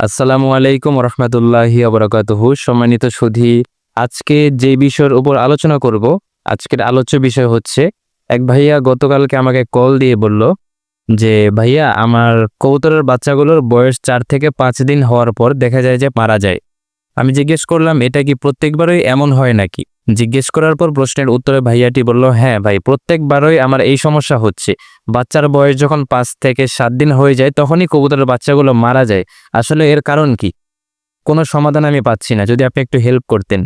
আসসালামু আলাইকুম রহমতুল্লাহি আবরাকাতুহু। সম্মানিত সুধি, আজকে যে বিষয়ের উপর আলোচনা করব, আজকের আলোচ্য বিষয় হচ্ছে, এক ভাইয়া গতকালকে আমাকে কল দিয়ে বলল যে, ভাইয়া, আমার কৌতরের বাচ্চাগুলোর বয়স চার থেকে পাঁচ দিন হওয়ার পর দেখা যায় যে মারা যায়। আমি জিজ্ঞেস করলাম, এটা কি প্রত্যেকবারই এমন হয় নাকি? জিজ্ঞেস করার পর প্রশ্নের উত্তরে ভাইয়াটি বলল হ্যাঁ ভাই, প্রত্যেকবারই আমার এই সমস্যা হচ্ছে। বাচ্চার বয়স যখন পাঁচ থেকে সাত দিন হয়ে যায়, তখনই কবুতরের বাচ্চাগুলো মারা যায়। আসলে এর কারণ কি? কোনো সমাধান আমি পাচ্ছি না। যদি আপনি একটু হেল্প করতেন।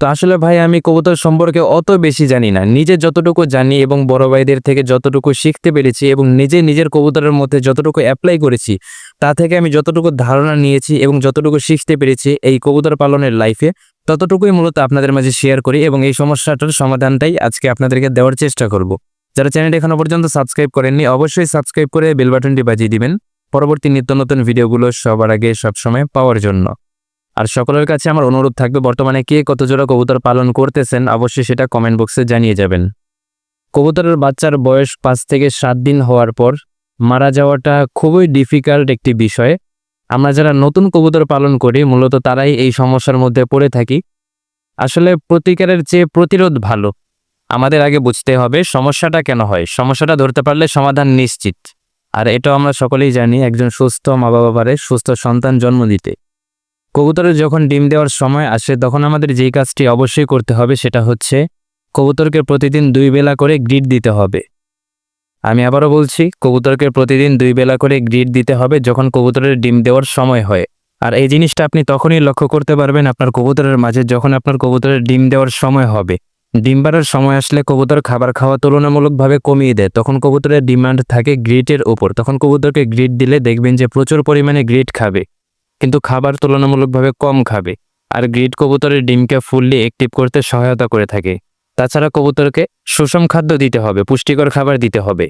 তো আসলে ভাই, আমি কবুতর সম্পর্কে অত বেশি জানি না। নিজে যতটুকু জানি এবং বড় ভাইদের থেকে যতটুকু শিখতে পেরেছি এবং নিজে নিজের কবুতরের মধ্যে যতটুকু অ্যাপ্লাই করেছি, তা থেকে আমি যতটুকু ধারণা নিয়েছি এবং যতটুকু শিখতে পেরেছি এই কবুতর পালনের লাইফে ততটুকুই মূলত আপনাদের মাঝে শেয়ার করি এবং এই সমস্যাটার সমাধানটাই আজকে আপনাদেরকে দেওয়ার চেষ্টা করব। যারা চ্যানেলটি এখনও পর্যন্ত সাবস্ক্রাইব করেননি, অবশ্যই সাবস্ক্রাইব করে বেল বাটনটি বাজিয়ে দিবেন। পরবর্তী নিত্য নতুন ভিডিওগুলো সবার আগে সবসময় পাওয়ার জন্য। আর সকলের কাছে আমার অনুরোধ থাকবে, বর্তমানে কে কত জোড়া কবুতর পালন করতেছেন অবশ্যই সেটা কমেন্ট বক্সে জানিয়ে যাবেন। কবুতরের বাচ্চার বয়স পাঁচ থেকে সাত দিন হওয়ার পর মারা যাওয়াটা খুবই ডিফিকাল্ট একটি বিষয়। আমরা যারা নতুন কবুতর পালন করি, মূলত তারাই এই সমস্যার মধ্যে পড়ে থাকি। আসলে প্রতিকারের চেয়ে প্রতিরোধ ভালো। আমাদের আগে বুঝতে হবে সমস্যাটা কেন হয়। সমস্যাটা ধরতে পারলে সমাধান নিশ্চিত। আর এটাও আমরা সকলেই জানি, একজন সুস্থ মা বাবা পারে সুস্থ সন্তান জন্ম দিতে। কবুতরের যখন ডিম দেওয়ার সময় আসে, তখন আমাদের যেই কাজটি অবশ্যই করতে হবে সেটা হচ্ছে কবুতরকে প্রতিদিন দুই বেলা করে গ্রিড দিতে হবে। আমি আবারও বলছি, কবুতরকে প্রতিদিন দুই বেলা করে গ্রিড দিতে হবে যখন কবুতরের ডিম দেওয়ার সময় হয়। আর এই জিনিসটা আপনি তখনই লক্ষ্য করতে পারবেন আপনার কবুতরের মাঝে যখন আপনার কবুতরের ডিম দেওয়ার সময় হবে। ডিম পাড়ার সময় আসলে কবুতর খাবার খাওয়া তুলনামূলকভাবে কমিয়ে দেয়। তখন কবুতরের ডিমান্ড থাকে গ্রিটের ওপর। তখন কবুতরকে গ্রিট দিলে দেখবেন যে প্রচুর পরিমাণে গ্রিট খাবে। কিন্তু খাবার তুলনামূলকভাবে কম খাবে। আর গ্রিড কবুতরের ডিমকে ফুললি অ্যাক্টিভ করতে সহায়তা করে থাকে। তাছাড়া কবুতরকে সুষম খাদ্য দিতে হবে, পুষ্টিকর খাবার দিতে হবে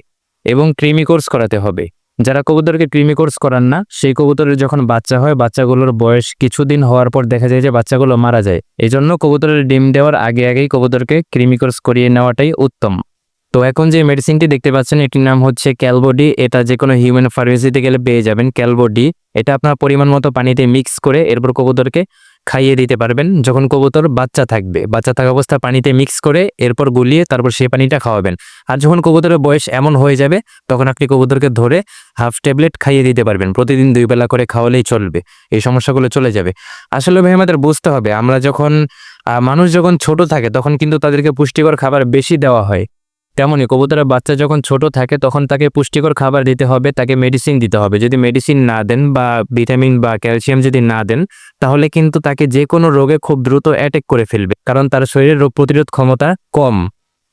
এবং ক্রিমি কোর্স করাতে হবে। যারা কবুতরকে ক্রিমি কোর্স করান না, সেই কবুতরের যখন বাচ্চা হয়, বাচ্চাগুলোর বয়স কিছুদিন হওয়ার পর দেখা যায় যে বাচ্চাগুলো মারা যায়। এই জন্য কবুতরের ডিম দেওয়ার আগে আগেই কবুতরকে ক্রিমি কোর্স করিয়ে নেওয়াটাই উত্তম। তো এখন যে মেডিসিনটি দেখতে পাচ্ছেন, এটির নাম হচ্ছে ক্যালবোডি এটা যে কোনো হিউম্যান ফার্মেসিতে গেলে পেয়ে যাবেন ক্যালবোডি এটা আপনার পরিমাণ মতো পানিতে মিক্স করে এরপর কবুতরকে খাইয়ে দিতে পারবেন। যখন কবুতর বাচ্চা থাকবে, বাচ্চা থাকা অবস্থা পানিতে মিক্স করে এরপর গুলিয়ে তারপর সেই পানিটা খাওয়াবেন। আর যখন কবুতরের বয়স এমন হয়ে যাবে, তখন আপনি কবুতরকে ধরে হাফ ট্যাবলেট খাইয়ে দিতে পারবেন। প্রতিদিন দুই বেলা করে খাওয়ালেই চলবে। এই সমস্যাগুলো চলে যাবে। আসলে ভাই, আমাদের বুঝতে হবে, আমরা যখন মানুষ যখন ছোট থাকে, তখন কিন্তু তাদেরকে পুষ্টিকর খাবার বেশি দেওয়া হয়। তেমনই কবুতরের বাচ্চা যখন ছোট থাকে তখন তাকে পুষ্টিকর খাবার দিতে হবে, তাকে মেডিসিন দিতে হবে। যদি মেডিসিন না দেন বা ভিটামিন বা ক্যালসিয়াম যদি না দেন, তাহলে কিন্তু তাকে যে কোনো রোগে খুব দ্রুত অ্যাটেক করে ফেলবে। কারণ তার শরীরে রোগ প্রতিরোধ ক্ষমতা কম।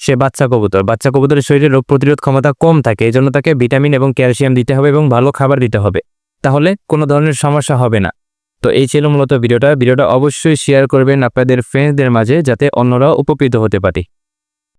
সে বাচ্চা কবুতর, বাচ্চা কবুতরের শরীরে রোগ প্রতিরোধ ক্ষমতা কম থাকে এই জন্য তাকে ভিটামিন এবং ক্যালসিয়াম দিতে হবে এবং ভালো খাবার দিতে হবে। তাহলে কোনো ধরনের সমস্যা হবে না। তো এই ছিল মূলত ভিডিওটা। ভিডিওটা অবশ্যই শেয়ার করবেন আপনাদের ফ্রেন্ডসদের মাঝে, যাতে অন্যরাও উপকৃত হতে পারে।